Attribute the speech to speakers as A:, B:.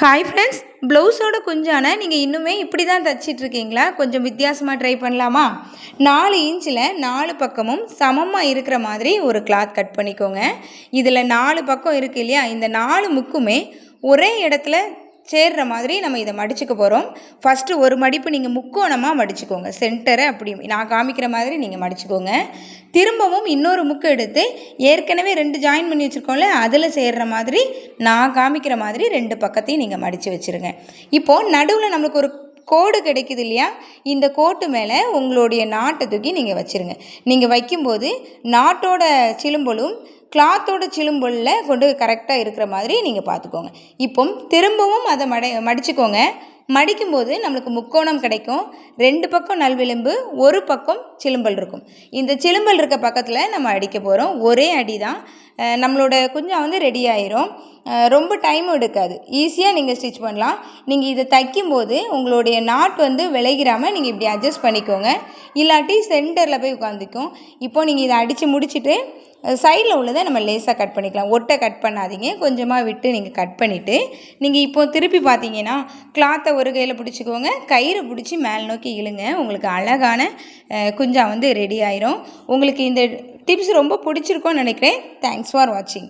A: Hi friends ப்ளவுஸோட குஞ்சான நீங்கள் இன்னுமே இப்படி தான் தைச்சிட்ருக்கீங்களா? கொஞ்சம் வித்தியாசமாக ட்ரை பண்ணலாமா? நாலு இன்ச்சில் நாலு பக்கமும் சமமாக இருக்கிற மாதிரி ஒரு கிளாத் கட் பண்ணிக்கோங்க. இதில் நாலு பக்கம் இருக்குது இல்லையா? இந்த நாலு முக்குமே ஒரே இடத்துல சேர்ற மாதிரி நம்ம இதை மடிச்சுக்க போகிறோம் ஃபஸ்ட்டு ஒரு மடிப்பு நீங்கள் முக்கோணமாக மடிச்சுக்கோங்க. சென்டரை அப்படி நான் காமிக்கிற மாதிரி நீங்கள் மடிச்சுக்கோங்க. திரும்பவும் இன்னொரு முக்கு எடுத்து ஏற்கனவே ரெண்டு ஜாயின் பண்ணி வச்சுருக்கோம்ல அதில் சேர்ற மாதிரி நான் காமிக்கிற மாதிரி ரெண்டு பக்கத்தையும் நீங்கள் மடித்து வச்சுருங்க. இப்போது நடுவில் நம்மளுக்கு ஒரு கோடு கிடைக்குது இல்லையா? இந்த கோட்டு மேலே உங்களுடைய நாட்டை தூக்கி நீங்கள் வச்சுருங்க. நீங்கள் வைக்கும்போது நாட்டோட சிலும்பலும் கிளாத்தோட சிலும்புள்ள கொண்டு கரெக்டாக இருக்கிற மாதிரி நீங்கள் பார்த்துக்கோங்க. இப்போ திரும்பவும் அதை மடை மடிச்சுக்கோங்க. மடிக்கும்போது நம்மளுக்கு முக்கோணம் கிடைக்கும். ரெண்டு பக்கம் நல்விளிம்பு ஒரு பக்கம் சிலும்பல் இருக்கும். இந்த சிலும்பல் இருக்க பக்கத்தில் நம்ம அடிக்க போகிறோம் ஒரே அடி தான் நம்மளோட குஞ்சம் வந்து ரெடி ஆயிரும். ரொம்ப டைமும் எடுக்காது. ஈஸியாக நீங்கள் ஸ்டிச் பண்ணலாம். நீங்கள் இதை தைக்கும்போது உங்களுடைய நாட் வந்து விளைகிறாமல் நீங்கள் இப்படி அட்ஜஸ்ட் பண்ணிக்கோங்க. இல்லாட்டி சென்டரில் போய் உட்காந்துக்கும் இப்போ நீங்கள் இதை அடித்து முடிச்சுட்டு சைடில் உள்ளதை நம்ம லேசாக கட் பண்ணிக்கலாம். ஒட்டை கட் பண்ணாதீங்க. கொஞ்சமாக விட்டு நீங்கள் கட் பண்ணிவிட்டு நீங்கள் இப்போ திருப்பி பார்த்தீங்கன்னா கிளாத்தை ஒரு கையில் பிடிச்சிக்கோங்க. கயிறு பிடிச்சி மேல் நோக்கி இழுங்க. உங்களுக்கு அழகான குஞ்சா வந்து ரெடி ஆயிரும். உங்களுக்கு இந்த டிப்ஸ் ரொம்ப பிடிச்சிருக்கோன்னு நினைக்கிறேன். தேங்க்ஸ் ஃபார் வாட்சிங்